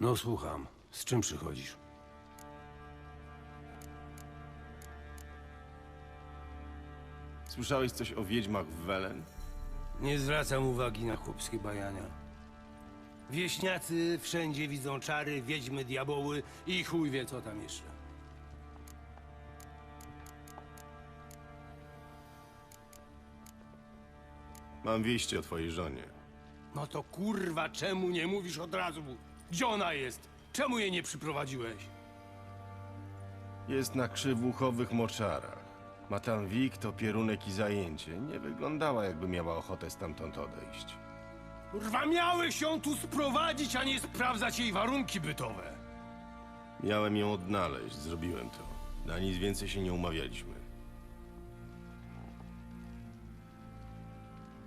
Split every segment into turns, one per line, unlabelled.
No słucham. Z czym przychodzisz?
Słyszałeś coś o wiedźmach w Welen?
Nie zwracam uwagi na chłopskie bajania. Wieśniacy wszędzie widzą czary, wiedźmy, diaboły i chuj wie co tam jeszcze.
Mam wieści o twojej żonie.
No to kurwa, czemu nie mówisz od razu? Gdzie ona jest? Czemu jej nie przyprowadziłeś?
Jest na krzywuchowych moczarach. Ma tam wik, to pierunek i zajęcie. Nie wyglądała, jakby miała ochotę stamtąd odejść.
Kurwa, miałeś ją tu sprowadzić, a nie sprawdzać jej warunki bytowe.
Miałem ją odnaleźć, zrobiłem to. Na nic więcej się nie umawialiśmy.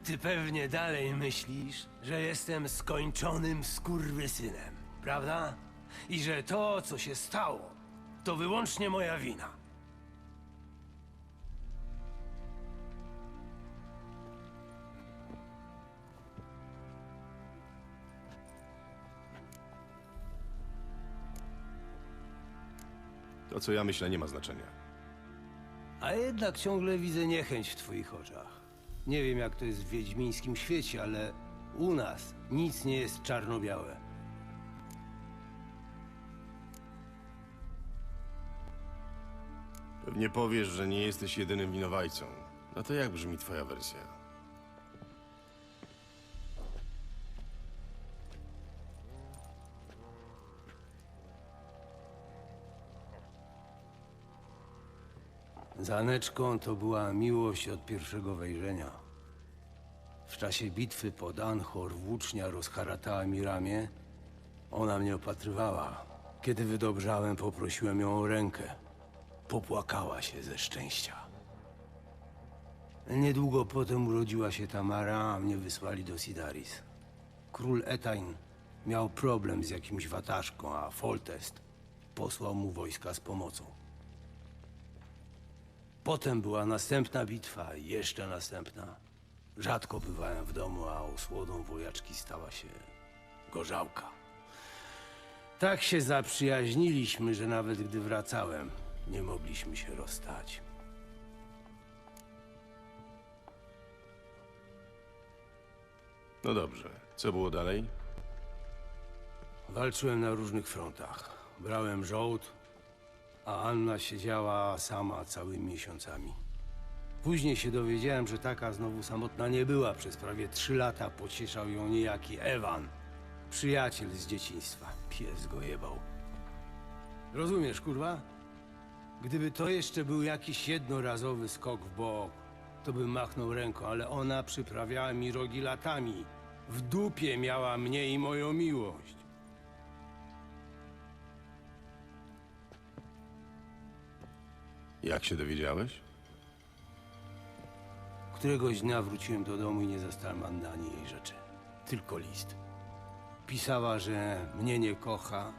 Ty pewnie dalej myślisz, że jestem skończonym skurwysynem, prawda? I że to, co się stało, to wyłącznie moja wina.
To, co ja myślę, nie ma znaczenia.
A jednak ciągle widzę niechęć w twoich oczach. Nie wiem, jak to jest w wiedźmińskim świecie, ale u nas nic nie jest czarno-białe.
Pewnie powiesz, że nie jesteś jedynym winowajcą. No to jak brzmi twoja wersja?
Z Aneczką to była miłość od pierwszego wejrzenia. W czasie bitwy pod Anchor włócznia rozharatała mi ramię. Ona mnie opatrywała. Kiedy wydobrzałem, poprosiłem ją o rękę. Popłakała się ze szczęścia. Niedługo potem urodziła się Tamara, a mnie wysłali do Sidaris. Król Etain miał problem z jakimś wataszką, a Foltest posłał mu wojska z pomocą. Potem była następna bitwa, jeszcze następna. Rzadko bywałem w domu, a osłodą wojaczki stała się gorzałka. Tak się zaprzyjaźniliśmy, że nawet gdy wracałem, nie mogliśmy się rozstać.
No dobrze. Co było dalej?
Walczyłem na różnych frontach. Brałem żołd, a Anna siedziała sama całymi miesiącami. Później się dowiedziałem, że taka znowu samotna nie była. Przez prawie trzy lata pocieszał ją niejaki Ewan, przyjaciel z dzieciństwa. Pies go jebał. Rozumiesz, kurwa? Gdyby to jeszcze był jakiś jednorazowy skok w bok, to bym machnął ręką, ale ona przyprawiała mi rogi latami. W dupie miała mnie i moją miłość.
Jak się dowiedziałeś?
Któregoś dnia wróciłem do domu i nie zastałem Anny ani jej rzeczy. Tylko list. Pisała, że mnie nie kocha,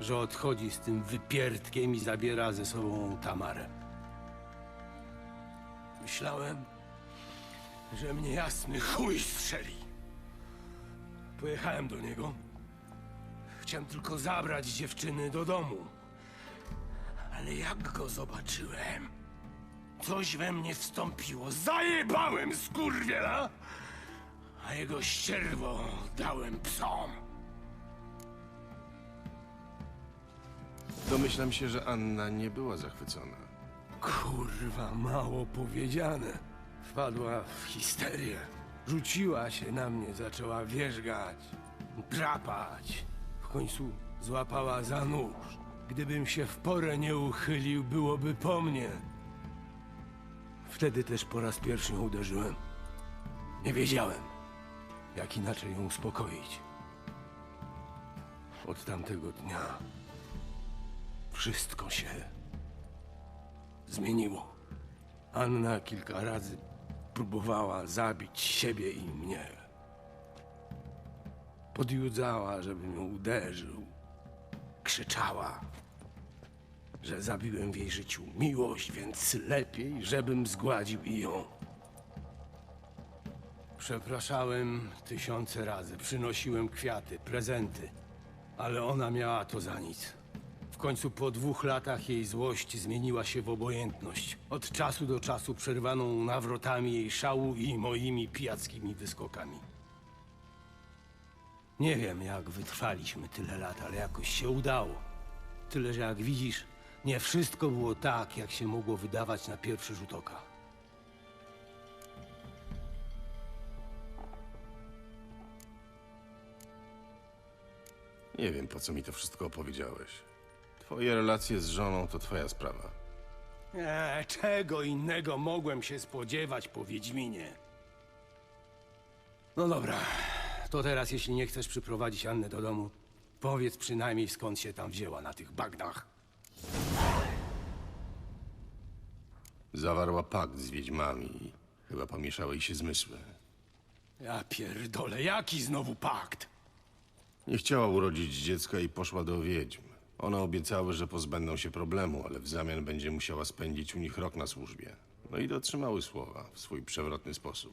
że odchodzi z tym wypierdkiem i zabiera ze sobą Tamarę. Myślałem, że mnie jasny chuj strzeli. Pojechałem do niego. Chciałem tylko zabrać dziewczyny do domu. Ale jak go zobaczyłem, coś we mnie wstąpiło. Zajebałem skurwiela, a jego ścierwo dałem psom.
Domyślam się, że Anna nie była zachwycona.
Kurwa, mało powiedziane. Wpadła w histerię. Rzuciła się na mnie, zaczęła wierzgać, drapać. W końcu złapała za nóż. Gdybym się w porę nie uchylił, byłoby po mnie. Wtedy też po raz pierwszy ją uderzyłem. Nie wiedziałem, jak inaczej ją uspokoić. Od tamtego dnia wszystko się zmieniło. Anna kilka razy próbowała zabić siebie i mnie. Podjudzała, żebym ją uderzył. Krzyczała, że zabiłem w jej życiu miłość, więc lepiej, żebym zgładził i ją. Przepraszałem tysiące razy, przynosiłem kwiaty, prezenty, Ale ona miała to za nic. W końcu po dwóch latach jej złość zmieniła się w obojętność. Od czasu do czasu przerwaną nawrotami jej szału i moimi pijackimi wyskokami. Nie wiem, jak wytrwaliśmy tyle lat, ale jakoś się udało. Tyle, że jak widzisz, nie wszystko było tak, jak się mogło wydawać na pierwszy rzut oka.
Nie wiem, po co mi to wszystko opowiedziałeś. Twoje relacje z żoną to twoja sprawa.
Eee, czego innego mogłem się spodziewać po Wiedźminie? No dobra, to teraz jeśli nie chcesz przyprowadzić Annę do domu, powiedz przynajmniej skąd się tam wzięła na tych bagnach.
Zawarła pakt z wiedźmami chyba pomieszały jej się zmysły.
Ja pierdolę, jaki znowu pakt?
Nie chciała urodzić dziecka i poszła do wiedźm. One obiecały, że pozbędą się problemu, ale w zamian będzie musiała spędzić u nich rok na służbie. No i dotrzymały słowa w swój przewrotny sposób.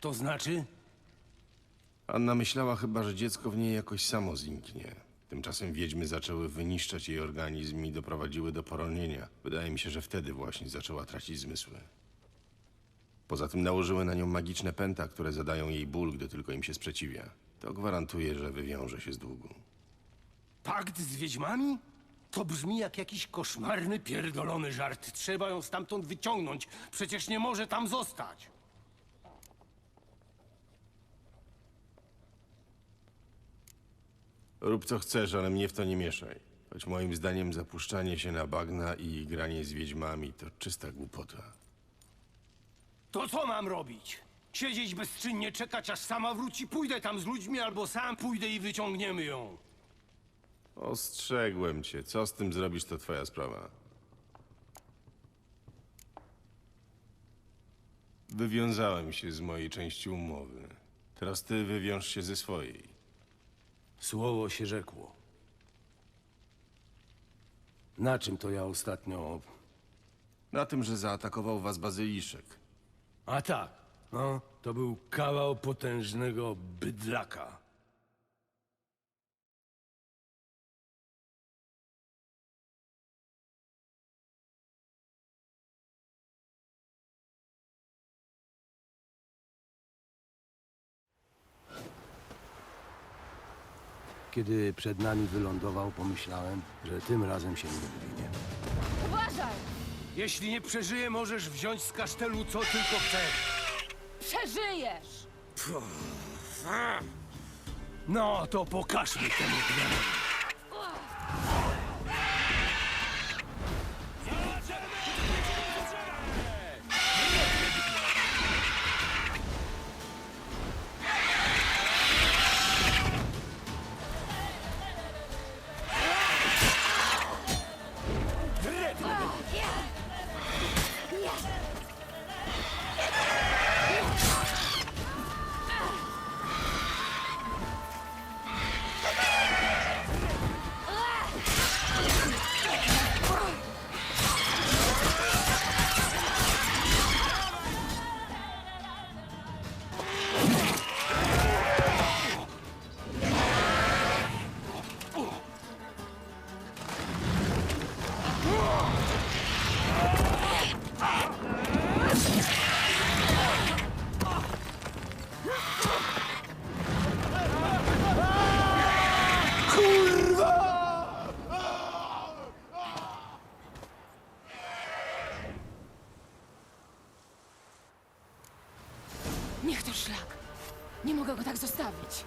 To znaczy?
Anna myślała chyba, że dziecko w niej jakoś samo zniknie. Tymczasem wiedźmy zaczęły wyniszczać jej organizm i doprowadziły do poronienia. Wydaje mi się, że wtedy właśnie zaczęła tracić zmysły. Poza tym nałożyły na nią magiczne pęta, które zadają jej ból, gdy tylko im się sprzeciwia. To gwarantuje, że wywiąże się z długu.
Pakt z wiedźmami? To brzmi jak jakiś koszmarny, pierdolony żart. Trzeba ją stamtąd wyciągnąć. Przecież nie może tam zostać.
Rób co chcesz, ale mnie w to nie mieszaj. Choć moim zdaniem zapuszczanie się na bagna i granie z wiedźmami to czysta głupota.
To co mam robić? Siedzieć bezczynnie, czekać aż sama wróci? Pójdę tam z ludźmi albo sam pójdę i wyciągniemy ją.
Ostrzegłem cię. Co z tym zrobisz, to twoja sprawa. Wywiązałem się z mojej części umowy. Teraz ty wywiąż się ze swojej.
Słowo się rzekło. Na czym to ja ostatnio...
Na tym, że zaatakował was bazyliszek.
A tak, no, to był kawał potężnego bydlaka. Kiedy przed nami wylądował, pomyślałem, że tym razem się nie wywinie.
Uważaj!
Jeśli nie przeżyję, możesz wziąć z kasztelu co tylko chcesz.
Przeżyjesz!
No, to pokażmy temu dniemu.
Zostawić.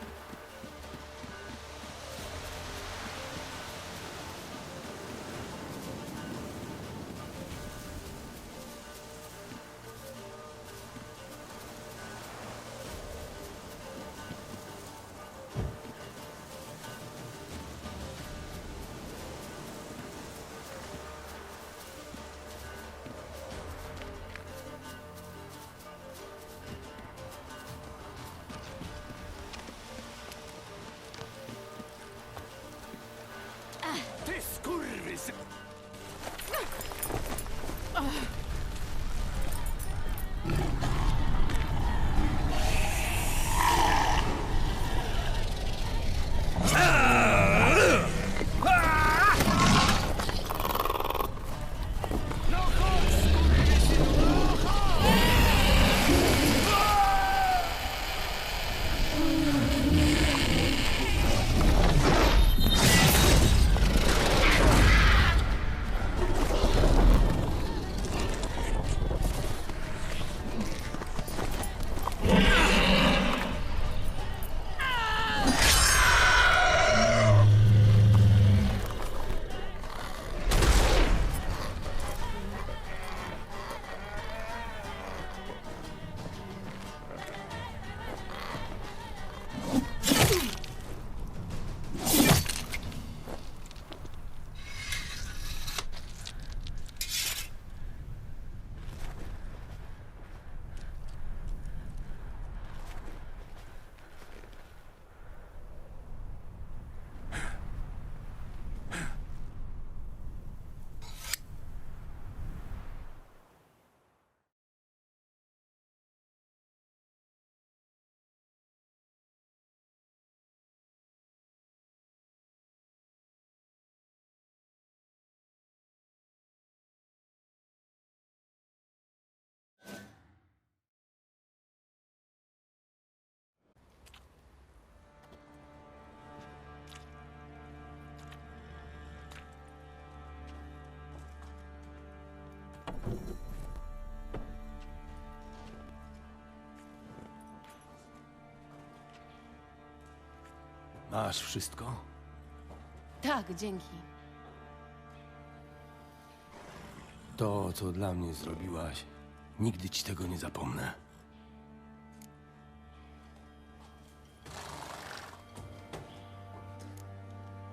Mexico.
Masz wszystko?
Tak, dzięki.
To, co dla mnie zrobiłaś, nigdy ci tego nie zapomnę.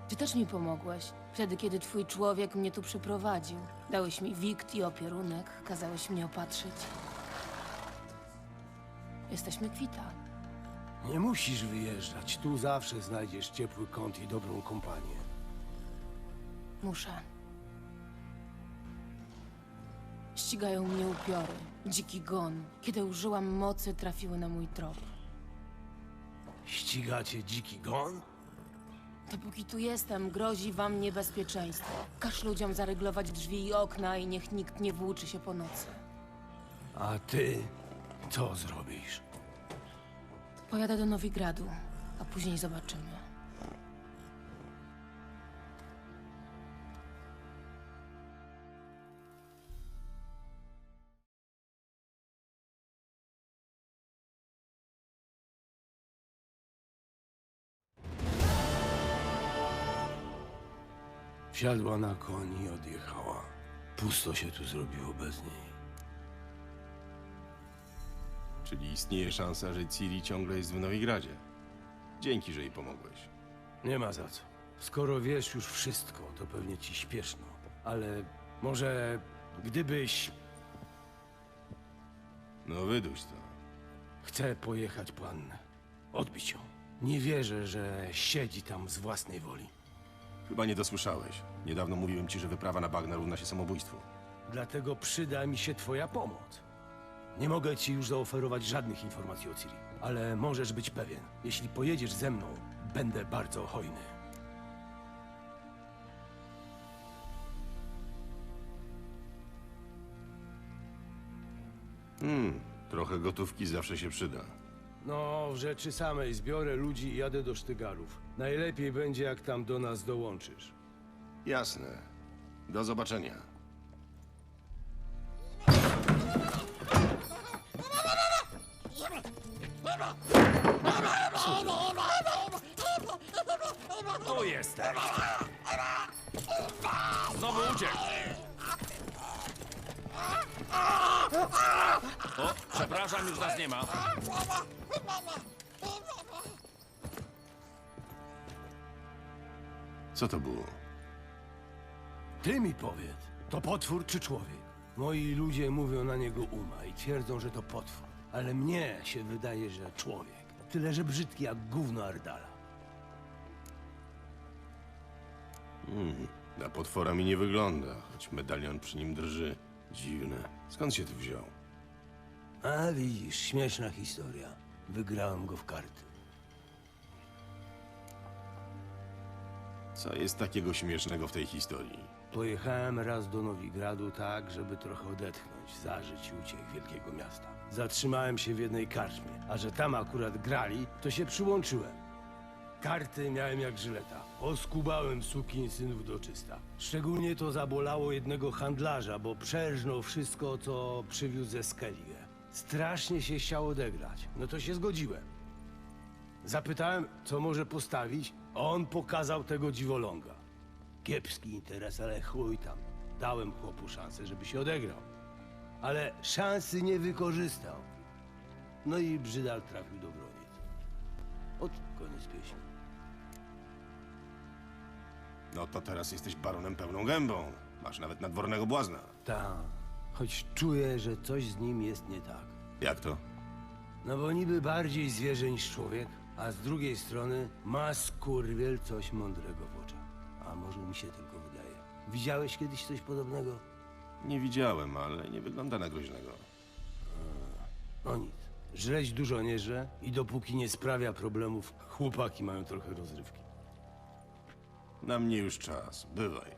Ty też mi pomogłeś. Wtedy, kiedy twój człowiek mnie tu przyprowadził. Dałeś mi wikt i opierunek, kazałeś mnie opatrzyć. Jesteśmy kwita.
Nie musisz wyjeżdżać. Tu zawsze znajdziesz ciepły kąt i dobrą kompanię.
Muszę. Ścigają mnie upiory, dziki gon. Kiedy użyłam mocy, trafiły na mój trop.
Ścigacie dziki gon?
Dopóki tu jestem, grozi wam niebezpieczeństwo. Każ ludziom zaryglować drzwi i okna i niech nikt nie włóczy się po nocy.
A ty co zrobisz?
Pojadę do Nowigradu, a później zobaczymy.
Wsiadła na koń i odjechała. Pusto się tu zrobiło bez niej.
Czyli istnieje szansa, że Ciri ciągle jest w Nowigradzie. Dzięki, że jej pomogłeś.
Nie ma za co. Skoro wiesz już wszystko, to pewnie ci śpieszno. Ale może gdybyś...
No wyduś to.
Chcę pojechać po Annę. Odbić ją. Nie wierzę, że siedzi tam z własnej woli.
Chyba nie dosłyszałeś. Niedawno mówiłem ci, że wyprawa na bagna równa się samobójstwu.
Dlatego przyda mi się twoja pomoc. Nie mogę ci już zaoferować żadnych informacji o Ciri, ale możesz być pewien, jeśli pojedziesz ze mną, będę bardzo hojny.
Trochę gotówki zawsze się przyda.
No, w rzeczy samej zbiorę ludzi i jadę do Sztygarów. Najlepiej będzie, jak tam do nas dołączysz.
Jasne. Do zobaczenia.
Tu jesteś! Znowu uciekł! O, przepraszam, już nas nie ma.
Co to było?
Ty mi powiedz, to potwór czy człowiek? Moi ludzie mówią na niego Uma i twierdzą, że to potwór. Ale mnie się wydaje, że człowiek. Tyle, że brzydki jak gówno Ardala.
Na potwora mi nie wygląda, choć medalion przy nim drży. Dziwne. Skąd się tu wziął?
A widzisz, śmieszna historia. Wygrałem go w karty.
Co jest takiego śmiesznego w tej historii?
Pojechałem raz do Nowigradu tak, żeby trochę odetchnąć, zażyć uciech wielkiego miasta. Zatrzymałem się w jednej karczmie, a że tam akurat grali, to się przyłączyłem. Karty miałem jak żyleta. Oskubałem synów do czysta. Szczególnie to zabolało jednego handlarza, bo przerżnął wszystko, co przywiózł ze Skellige. Strasznie się chciał odegrać. No to się zgodziłem. Zapytałem, co może postawić, a on pokazał tego dziwoląga. Kiepski interes, ale chuj tam. Dałem chłopu szansę, żeby się odegrał. Ale szansy nie wykorzystał. No i brzydal trafił do broniec. Od koniec pieśni.
No to teraz jesteś baronem pełną gębą. Masz nawet nadwornego błazna.
Ta, choć czuję, że coś z nim jest nie tak.
Jak to?
No bo niby bardziej zwierzę niż człowiek, a z drugiej strony ma skurwiel coś mądrego w może mi się tylko wydaje. Widziałeś kiedyś coś podobnego?
Nie widziałem, ale nie wygląda na groźnego.
No nic. Żreć dużo nie żre i dopóki nie sprawia problemów, chłopaki mają trochę rozrywki.
Na mnie już czas. Bywaj.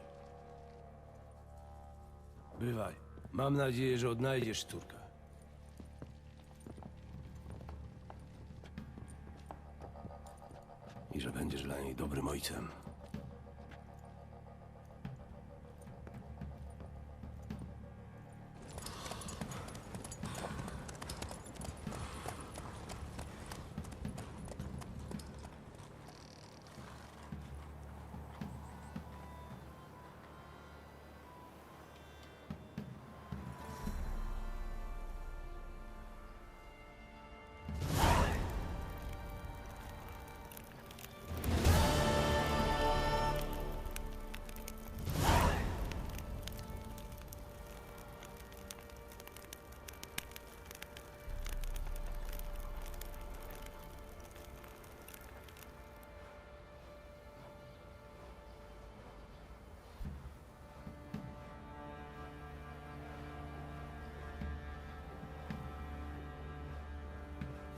Bywaj. Mam nadzieję, że odnajdziesz córkę. I że będziesz dla niej dobrym ojcem.